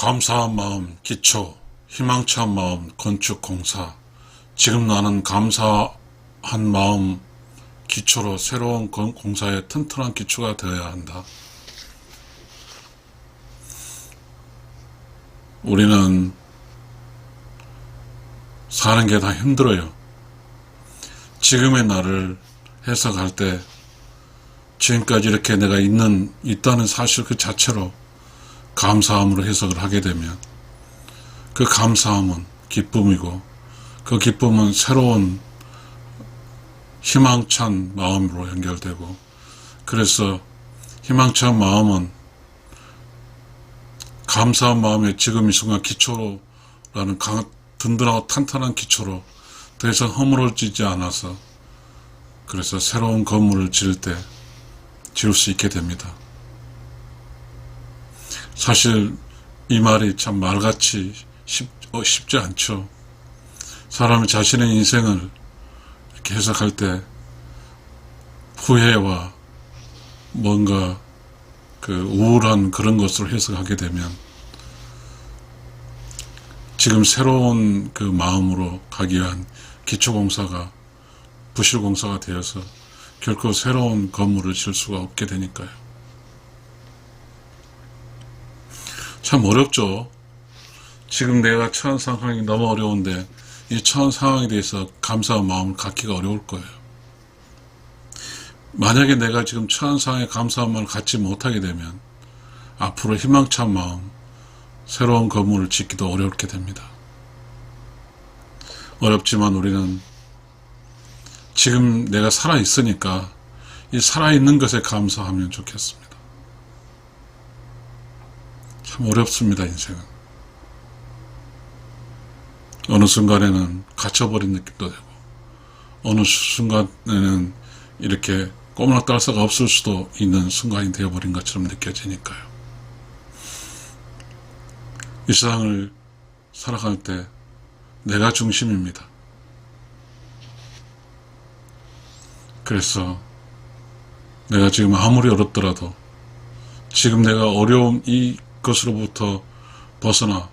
감사한 마음 기초, 희망찬 마음 건축 공사. 지금 나는 감사한 마음 기초로 새로운 건- 공사의 튼튼한 기초가 되어야 한다. 우리는 사는 게 다 힘들어요. 지금의 나를 해석할 때 지금까지 이렇게 내가 있는, 있다는 사실 그 자체로 감사함으로 해석을 하게 되면 그 감사함은 기쁨이고 그 기쁨은 새로운 희망찬 마음으로 연결되고 그래서 희망찬 마음은 감사한 마음의 지금 이 순간 기초로라는 강, 든든하고 탄탄한 기초로 더 이상 허물어지지 않아서 그래서 새로운 건물을 지을 때 지을 수 있게 됩니다. 사실 이 말이 참 말같이 쉽, 어, 쉽지 않죠. 사람이 자신의 인생을 이렇게 해석할 때 후회와 뭔가 그 우울한 그런 것으로 해석하게 되면 지금 새로운 그 마음으로 가기 위한 기초공사가 부실공사가 되어서 결코 새로운 건물을 질 수가 없게 되니까요. 참 어렵죠. 지금 내가 처한 상황이 너무 어려운데 이 처한 상황에 대해서 감사한 마음을 갖기가 어려울 거예요. 만약에 내가 지금 처한 상황에 감사한 마음을 갖지 못하게 되면 앞으로 희망찬 마음, 새로운 건물을 짓기도 어렵게 됩니다. 어렵지만 우리는 지금 내가 살아있으니까 이 살아있는 것에 감사하면 좋겠습니다. 참 어렵습니다, 인생은. 어느 순간에는 갇혀버린 느낌도 되고, 어느 순간에는 이렇게 꼬물락달 수가 없을 수도 있는 순간이 되어버린 것처럼 느껴지니까요. 이 세상을 살아갈 때 내가 중심입니다. 그래서 내가 지금 아무리 어렵더라도 지금 내가 어려움 이 것으로부터 벗어나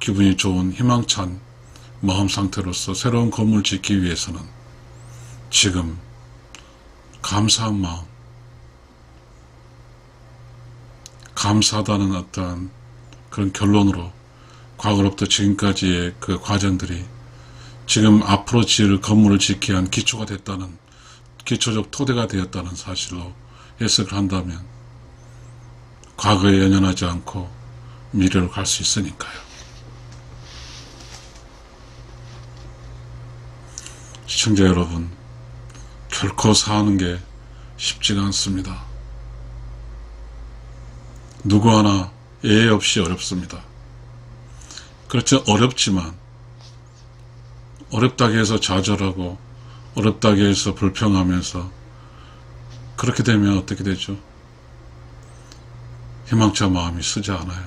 기분이 좋은 희망찬 마음 상태로서 새로운 건물 짓기 위해서는 지금 감사한 마음, 감사하다는 어떠한 그런 결론으로 과거로부터 지금까지의 그 과정들이 지금 앞으로 지을 건물을 짓기 위한 기초가 됐다는 기초적 토대가 되었다는 사실로 해석을 한다면 과거에 연연하지 않고 미래로 갈 수 있으니까요. 시청자 여러분, 결코 사는 게 쉽지가 않습니다. 누구 하나 예외 없이 어렵습니다. 그렇죠. 어렵지만, 어렵다고 해서 좌절하고, 어렵다고 해서 불평하면서, 그렇게 되면 어떻게 되죠? 희망차 마음이 쓰지 않아요.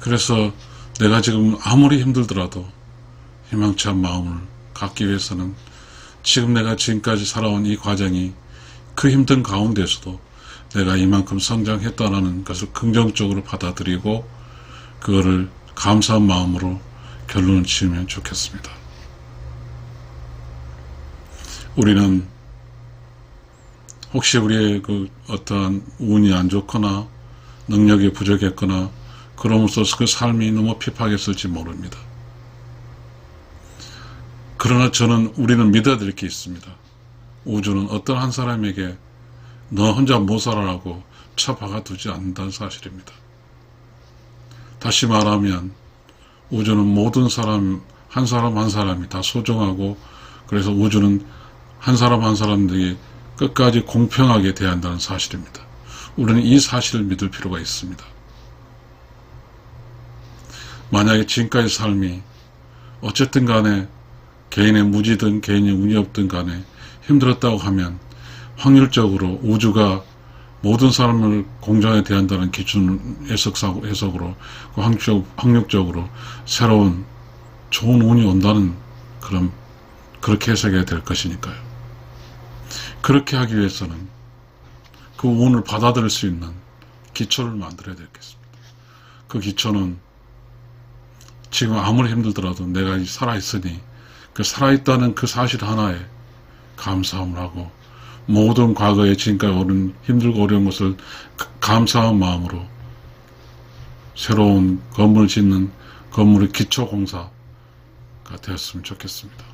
그래서 내가 지금 아무리 힘들더라도 희망찬 마음을 갖기 위해서는 지금 내가 지금까지 살아온 이 과정이 그 힘든 가운데서도 내가 이만큼 성장했다는 것을 긍정적으로 받아들이고 그거를 감사한 마음으로 결론을 지으면 좋겠습니다. 우리는 혹시 우리의 그 어떠한 운이 안 좋거나 능력이 부족했거나 그럼으로써 그 삶이 너무 피팍했을지 모릅니다. 그러나 저는 우리는 믿어야 될 게 있습니다. 우주는 어떤 한 사람에게 너 혼자 못 살아라고 쳐박아 두지 않는다는 사실입니다. 다시 말하면 우주는 모든 사람, 한 사람 한 사람이 다 소중하고 그래서 우주는 한 사람 한 사람들이 끝까지 공평하게 대한다는 사실입니다. 우리는 이 사실을 믿을 필요가 있습니다. 만약에 지금까지 삶이 어쨌든 간에 개인의 무지든 개인의 운이 없든 간에 힘들었다고 하면 확률적으로 우주가 모든 사람을 공정에 대한다는 기준 해석, 해석으로 그 확률적, 확률적으로 새로운 좋은 운이 온다는 그런 그렇게 해석해야 될 것이니까요. 그렇게 하기 위해서는 그 운을 받아들일 수 있는 기초를 만들어야 되겠습니다. 그 기초는 지금 아무리 힘들더라도 내가 살아있으니 그 살아있다는 그 사실 하나에 감사함을 하고 모든 과거에 지금까지 오른 힘들고 어려운 것을 가- 감사한 마음으로 새로운 건물을 짓는 건물의 기초 공사가 되었으면 좋겠습니다.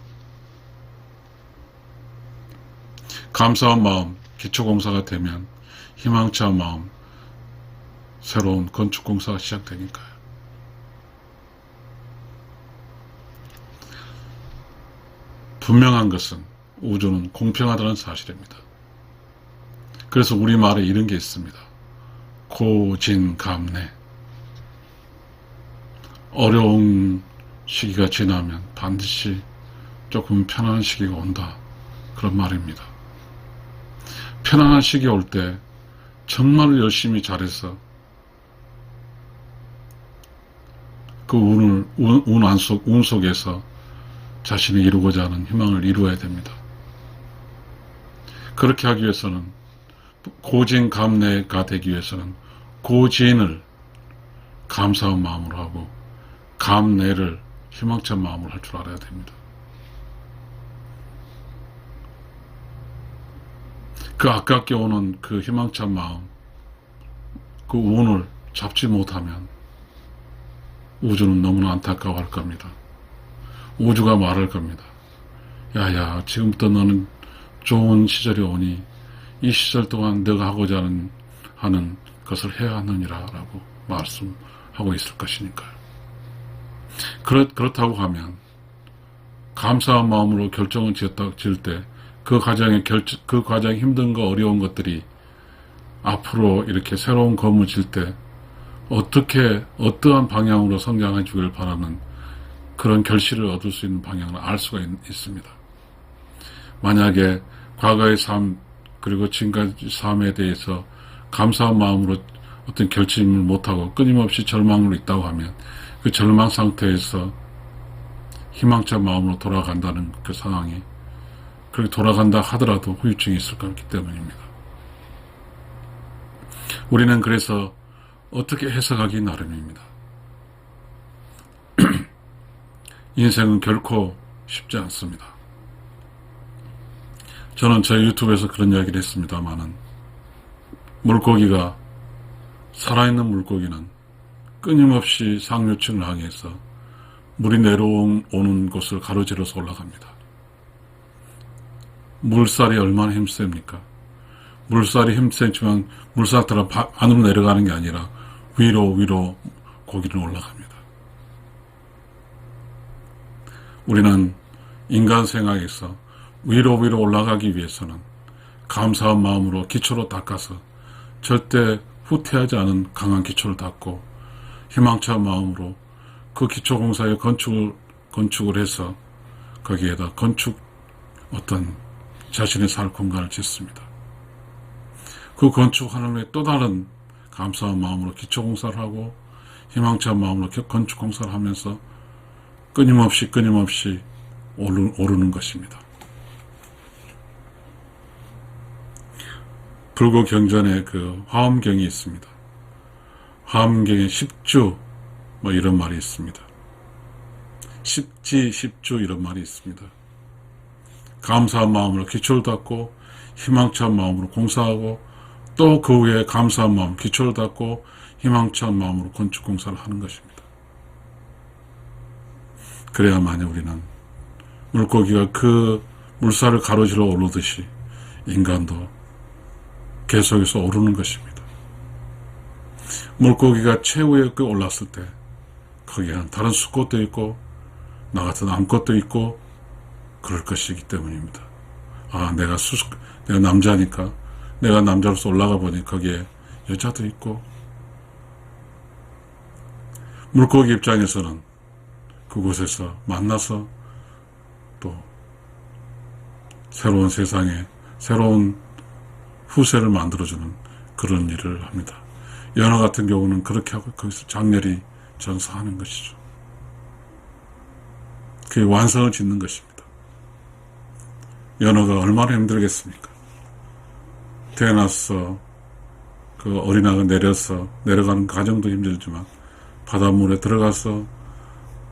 감사한 마음, 기초공사가 되면 희망찬 마음, 새로운 건축공사가 시작되니까요. 분명한 것은 우주는 공평하다는 사실입니다. 그래서 우리말에 이런 게 있습니다. 고진감래. 어려운 시기가 지나면 반드시 조금 편안한 시기가 온다. 그런 말입니다. 편안한 시기 올 때 정말 열심히 잘해서 그 운을, 운, 운, 안 속, 운 속에서 자신이 이루고자 하는 희망을 이루어야 됩니다. 그렇게 하기 위해서는 고진감래가 되기 위해서는 고진을 감사한 마음으로 하고 감내를 희망찬 마음으로 할 줄 알아야 됩니다. 그 아깝게 오는 그 희망찬 마음, 그 운을 잡지 못하면 우주는 너무나 안타까워할 겁니다. 우주가 말할 겁니다. 야야, 지금부터 너는 좋은 시절이 오니 이 시절 동안 너가 하고자 하는, 하는 것을 해야 하느니라 라고 말씀하고 있을 것이니까요. 그렇, 그렇다고 하면 감사한 마음으로 결정을 지었다, 지을 때 그 과정에 결, 그 과정에 힘든 거 어려운 것들이 앞으로 이렇게 새로운 건물 질때 어떻게 어떠한 방향으로 성장해 주길 바라는 그런 결실을 얻을 수 있는 방향을 알 수가 있, 있습니다. 만약에 과거의 삶 그리고 지금까지 삶에 대해서 감사한 마음으로 어떤 결심을 못하고 끊임없이 절망으로 있다고 하면 그 절망 상태에서 희망찬 마음으로 돌아간다는 그 상황이 그렇게 돌아간다 하더라도 후유증이 있을 거기 때문입니다. 우리는 그래서 어떻게 해석하기 나름입니다. 인생은 결코 쉽지 않습니다. 저는 제 유튜브에서 그런 이야기를 했습니다만은 물고기가 살아있는 물고기는 끊임없이 상류층을 향해서 물이 내려오는 곳을 가로지러서 올라갑니다. 물살이 얼마나 힘셉니까? 물살이 힘세지만 물살처럼 안으로 내려가는 게 아니라 위로 위로 고기는 올라갑니다. 우리는 인간 생활에서 위로 위로 올라가기 위해서는 감사한 마음으로 기초로 닦아서 절대 후퇴하지 않은 강한 기초를 닦고 희망찬 마음으로 그 기초 공사에 건축을, 건축을 해서 거기에다 건축 어떤 자신의 살 공간을 짓습니다. 그 건축하는 후에 또 다른 감사한 마음으로 기초공사를 하고 희망찬 마음으로 건축공사를 하면서 끊임없이 끊임없이 오르, 오르는 것입니다. 불교 경전에 그 화엄경이 있습니다. 화엄경에 십주 뭐 이런 말이 있습니다. 십지 십주 이런 말이 있습니다. 감사한 마음으로 기초를 닦고 희망찬 마음으로 공사하고 또 그 후에 감사한 마음 기초를 닦고 희망찬 마음으로 건축 공사를 하는 것입니다. 그래야만이 우리는 물고기가 그 물살을 가로질러 오르듯이 인간도 계속해서 오르는 것입니다. 물고기가 최후에 그 올랐을 때 거기에는 다른 수컷도 있고 나 같은 암컷도 있고 그럴 것이기 때문입니다. 아 내가 수 내가 남자니까 내가 남자로서 올라가 보니 거기에 여자도 있고 물고기 입장에서는 그곳에서 만나서 또 새로운 세상에 새로운 후세를 만들어주는 그런 일을 합니다. 연화 같은 경우는 그렇게 하고 거기서 장렬히 전사하는 것이죠. 그게 완성을 짓는 것입니다. 연어가 얼마나 힘들겠습니까? 태어나서 그 어린아가 내려서 내려가는 과정도 힘들지만 바닷물에 들어가서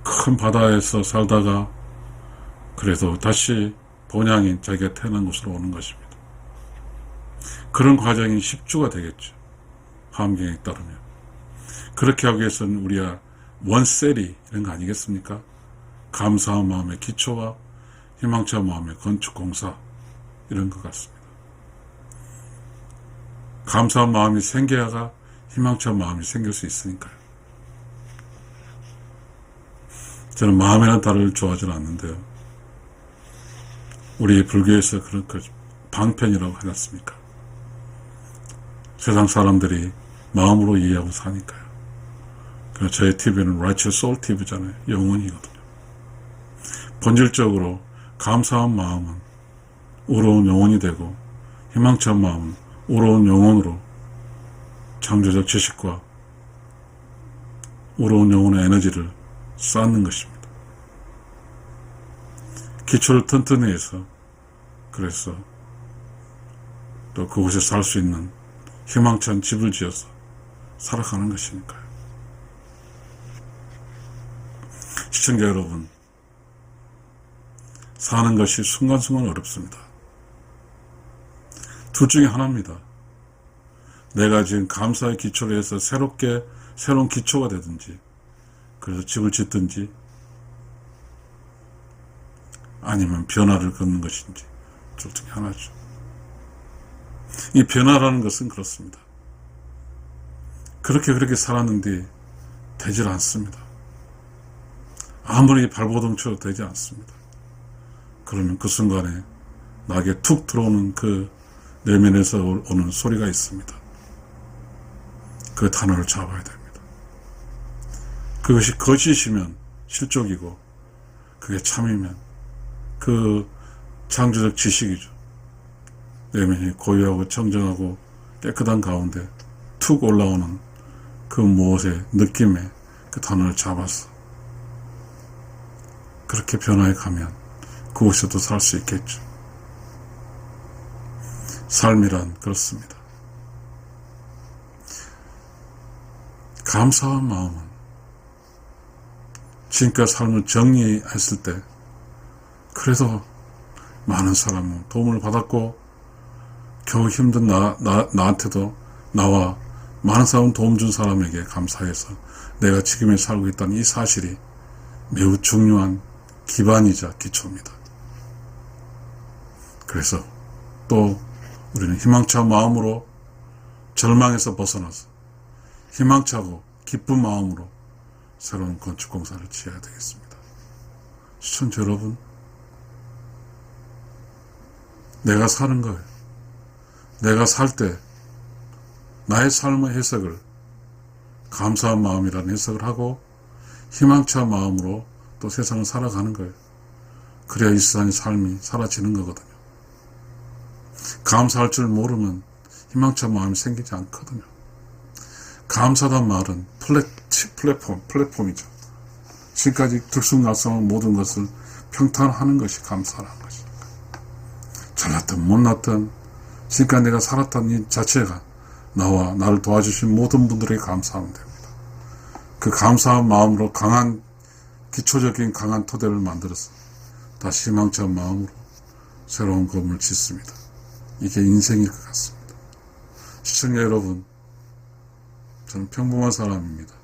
큰 바다에서 살다가 그래도 다시 본향인 자기가 태어난 곳으로 오는 것입니다. 그런 과정이 10주가 되겠죠. 환경에 따르면. 그렇게 하기 위해서는 우리가 원셀이 이런 거 아니겠습니까? 감사한 마음의 기초와 희망찬 마음의 건축공사 이런 것 같습니다. 감사한 마음이 생겨야가 희망찬 마음이 생길 수 있으니까요. 저는 마음이라는 단어를 좋아하지는 않는데요. 우리 불교에서 그런 그 방편이라고 하지 않습니까? 세상 사람들이 마음으로 이해하고 사니까요. 그래서 저희 TV는 Righteous Soul TV잖아요. 영혼이거든요. 본질적으로 감사한 마음은 우러운 영혼이 되고 희망찬 마음은 우러운 영혼으로 창조적 지식과 우러운 영혼의 에너지를 쌓는 것입니다. 기초를 튼튼히 해서 그래서 또 그곳에 살 수 있는 희망찬 집을 지어서 살아가는 것이니까요. 시청자 여러분, 사는 것이 순간순간 어렵습니다. 둘 중에 하나입니다. 내가 지금 감사의 기초로 해서 새롭게 새로운 기초가 되든지 그래서 집을 짓든지 아니면 변화를 걷는 것인지 둘 중에 하나죠. 이 변화라는 것은 그렇습니다. 그렇게 그렇게 살았는데 되질 않습니다. 아무리 발버둥 쳐도 되지 않습니다. 그러면 그 순간에 나에게 툭 들어오는 그 내면에서 오는 소리가 있습니다. 그 단어를 잡아야 됩니다. 그것이 거짓이면 실족이고 그게 참이면 그 창조적 지식이죠. 내면이 고요하고 청정하고 깨끗한 가운데 툭 올라오는 그 무엇의 느낌에 그 단어를 잡아서 그렇게 변화해 가면 그곳에도 살 수 있겠죠. 삶이란 그렇습니다. 감사한 마음은 지금까지 삶을 정리했을 때 그래도 많은 사람은 도움을 받았고 겨우 힘든 나, 나, 나한테도 나와 많은 사람 도움 준 사람에게 감사해서 내가 지금에 살고 있다는 이 사실이 매우 중요한 기반이자 기초입니다. 그래서 또 우리는 희망찬 마음으로 절망에서 벗어나서 희망차고 기쁜 마음으로 새로운 건축 공사를 지어야 되겠습니다. 시청자 여러분, 내가 사는 거예요. 내가 살 때 나의 삶의 해석을 감사한 마음이라는 해석을 하고 희망찬 마음으로 또 세상을 살아가는 거예요. 그래야 이 세상의 삶이 사라지는 거거든요. 감사할 줄 모르면 희망찬 마음이 생기지 않거든요. 감사단 말은 플랫, 플랫폼, 플랫폼이죠. 지금까지 들쑥날쑥한 모든 것을 평탄하는 것이 감사라는 것입니다. 잘났든 못났든 지금까지 내가 살았던 이 자체가 나와 나를 도와주신 모든 분들에게 감사하면 됩니다. 그 감사한 마음으로 강한 기초적인 강한 토대를 만들어서 다시 희망찬 마음으로 새로운 건물을 짓습니다. 이게 인생일 것 같습니다. 시청자 여러분, 저는 평범한 사람입니다.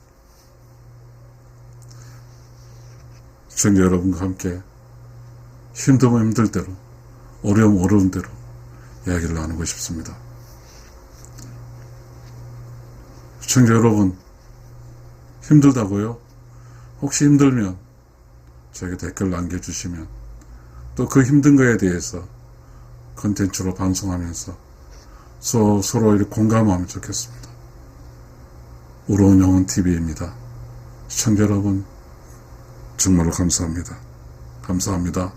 시청자 여러분과 함께 힘들면 힘들 대로, 어려움 어려운 대로 이야기를 나누고 싶습니다. 시청자 여러분, 힘들다고요? 혹시 힘들면 저에게 댓글 남겨주시면 또 그 힘든 거에 대해서 컨텐츠로 방송하면서 서, 서로 공감하면 좋겠습니다. 우로운 영혼 TV입니다. 시청자 여러분, 정말로 감사합니다. 감사합니다.